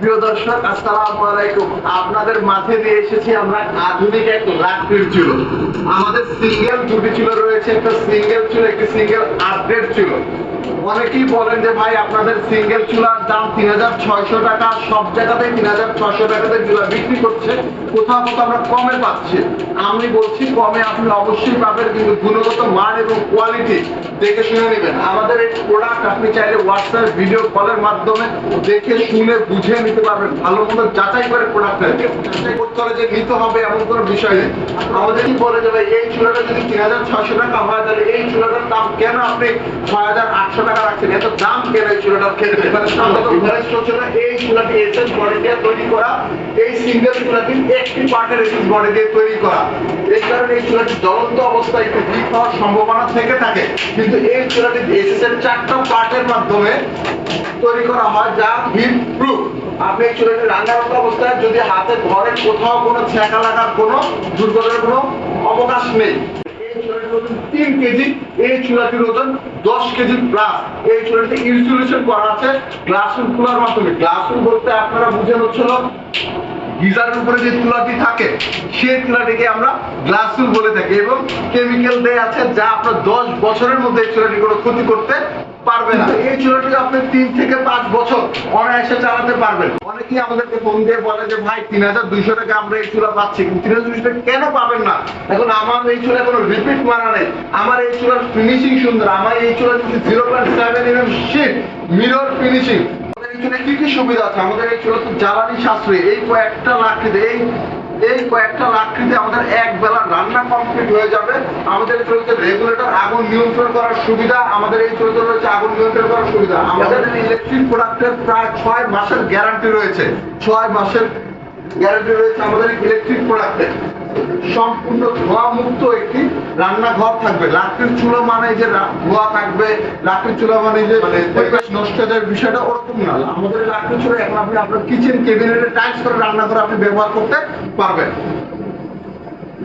প্রিয় দর্শক, আসসালামু আলাইকুম। আপনাদের মাঝে নিয়ে এসেছি আমরা আধুনিক এক চুলো। আমাদের সিঙ্গেল চুলো রয়েছে, একটা সিঙ্গেল চুলো, একটি সিঙ্গেল আপডেট চুলো। অনেকেই বলেন যে, ভাই, আপনাদের সিঙ্গেল চুলার দাম তিন হাজার ছয়শো টাকা, সব জায়গাতেই তিন হাজার ছয়শো টাকাতে চুলা বিক্রি করছে। কোথাও কোথাও আমরা কমে পাচ্ছি। আমি বলছি, কমে আপনি অবশ্যই পাবেন, কিন্তু গুণগত মান এবং কোয়ালিটি দেখে শুনে নেবেন। আমাদের এই প্রোডাক্ট আপনি চাইলে হোয়াটসঅ্যাপ ভিডিও কলের মাধ্যমে দেখে, শুনে, বুঝে নিতে পারবেন ভালো মতো যাচাই করে প্রোডাক্ট যাচাই করতে হবে যে নিতে হবে এমন কোনো বিষয় নেই। আমাদের কি বলে যাবে এই চুলাটা যদি তিন হাজার ছয়শো টাকা হয় তাহলে এই চুলাটার দাম কেন আপনি ছয় হাজার আটশো টাকা রাখছেন? এত দাম কেন এই চুলাটার ক্ষেত্রে? মানে সাধারণত না এই চুলাটি এসএস বডি দিয়ে তৈরি করা। এই সিঙ্গেল চুলাটি একটি পার্টের এসএস বডি দিয়ে তৈরি করা। এই কারণে এই চুলাটি জ্বলন্ত অবস্থায় একটু লিক হওয়ার সম্ভাবনা থেকে থাকে। কিন্তু এই চুলাটি এসএস এর চারটা পার্টের মাধ্যমে তৈরি করা হয় যা হিট প্রুফ আপনি এই চুলাটি রান্নারত অবস্থায় যদি হাতে ঘরের কোথাও কোনো ছ্যাঁকা লাগার কোনো দুর্ঘটনার কোনো অবকাশ নেই। তিন কেজি, এই চুলাটির ওজন দশ কেজি প্লাস এই ইনসুলেশন করা আছে খোলার মাধ্যমে। বলতে আপনারা গিজারের উপরে যে থাকে, সেই চুলাটিকে আমরা গ্লাসুল বলে থাকি এবং কেমিক্যাল দেয়া আছে যা আপনার দশ বছরের মধ্যে এই চুলাটি কোনো ক্ষতি করতে পারবে না। এই চুলাটি আপনি তিন থেকে পাঁচ বছর অনায়াসে চালাতে পারবেন। অনেকেই আমাদেরকে ফোন দিয়ে বলে যে, ভাই, তিন হাজার দুইশো টাকা আমরা এই চুলা পাচ্ছি তিন হাজার কেন পাবেন না? এখন আমার এই চুলা কোনো রিপিট মারা নেই। আমার এই চুলার ফিনিশিং সুন্দর। আমার এই চুলা যদি zero point seven M sheet mirror finishing আমাদের এই কি কি সুবিধা আছে? আমাদের এই চুলা তো জ্বালানি সাশ্রয়ী। এই কয়েকটা লাকড়িতে, এই এই কয়েকটা লাকড়িতে আমাদের এক বেলা রান্না কমপ্লিট হয়ে যাবে। আমাদের চলছে রেগুলেটর আগুন নিয়ন্ত্রণ করার সুবিধা। আমাদের এই চলতে রয়েছে আগুন নিয়ন্ত্রণ করার সুবিধা। আমাদের ইলেকট্রিক প্রোডাক্টের প্রায় ছয় মাসের গ্যারান্টি রয়েছে। ছয় মাসের গ্যারান্টি রয়েছে আমাদের ইলেকট্রিক প্রোডাক্টের সম্পূর্ণ ধোয়া মুক্ত একটি রান্নাঘর থাকবে। লাকড়ির চুলা মানে যে ধোয়া থাকবে, লাকড়ির চুলা মানে যে মানে পরিবেশ নষ্ট হয়ে বিষয়টা ওরকম না। আমাদের লাকড়ির চুলা এখন আপনি আপনার কিচেন কেবিনেটে টাইলস করে রান্না করে আপনি ব্যবহার করতে পারবেন।